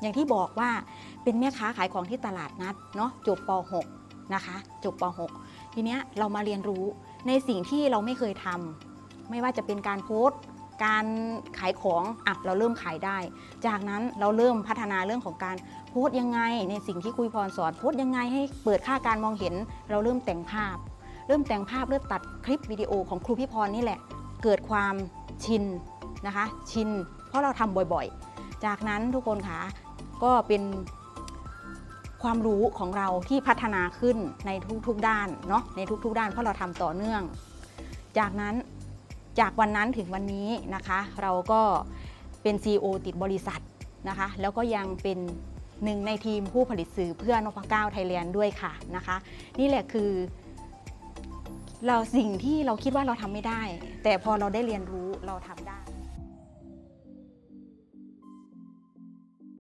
อย่างที่บอกว่าเป็นแม่ค้าขายของที่ตลาดนัดเนาะจบป .6 นะคะจบป .6 ทีเนี้ยเรามาเรียนรู้ในสิ่งที่เราไม่เคยทำไม่ว่าจะเป็นการโพสต์ การขายของอะเราเริ่มขายได้ จากนั้นเราเริ่มพัฒนาเรื่องของการโพสต์ยังไง ในสิ่งที่คุยพรสอนโพสต์ยังไงให้เปิดค่าการมองเห็น เราเริ่มแต่งภาพ เริ่มแต่งภาพเริ่มตัดคลิปวิดีโอของครูพี่พรนี่แหละ เกิดความชินนะคะ ชิน เพราะเราทำบ่อยๆ จากนั้นทุกคนคะ ก็เป็นความรู้ของเราที่พัฒนาขึ้นในทุกๆด้านเนาะในทุกๆ ด้านเพราะเราทำต่อเนื่อง จากนั้นจากวันนั้นถึงวันนี้นะคะ เราก็เป็น CEO ติดบริษัทนะคะ แล้วก็ยังเป็นหนึ่งในทีมผู้ผลิตสื่อเพื่อนพเก้าไทยแลนด์ด้วยค่ะนะคะ นี่แหละคือ เราสิ่งที่เราคิดว่าเราทำไม่ได้ แต่พอเราได้เรียนรู้เราทำได้